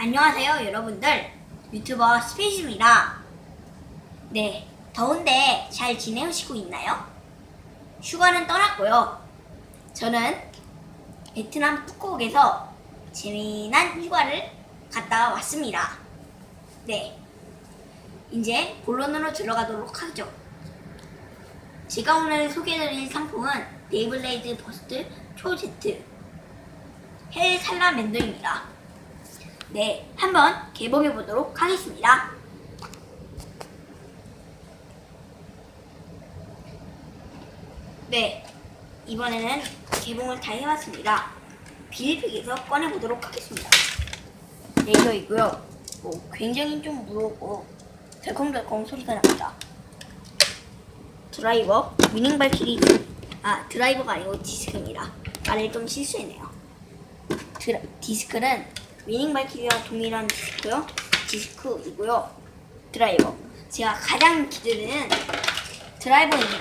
안녕하세요, 여러분들. 유튜버 스페이스입니다. 네, 더운데 잘 지내시고 있나요? 휴가는 떠났고요. 저는 베트남 푸꾸옥에서 재미난 휴가를 갔다 왔습니다. 네, 이제 본론으로 들어가도록 하죠. 제가 오늘 소개해드릴 상품은 네이블레이드 버스트 초제트 헬 살라맨더입니다. 네, 한번 개봉해 보도록 하겠습니다. 네, 이번에는 개봉을 다 해봤습니다. 비닐팩에서 꺼내 보도록 하겠습니다. 네, 이거 있고요. 뭐 굉장히 좀 무겁고 덜컹덜컹 소리가 납니다. 드라이버 미닝 발키리 아 드라이버가 아니고 디스크입니다. 말을 좀 실수했네요. 드라, 디스크는 미닝 발키리와 동일한 디스크요. 디스크이고요. 드라이버 제가 가장 기대되는 드라이버입니다.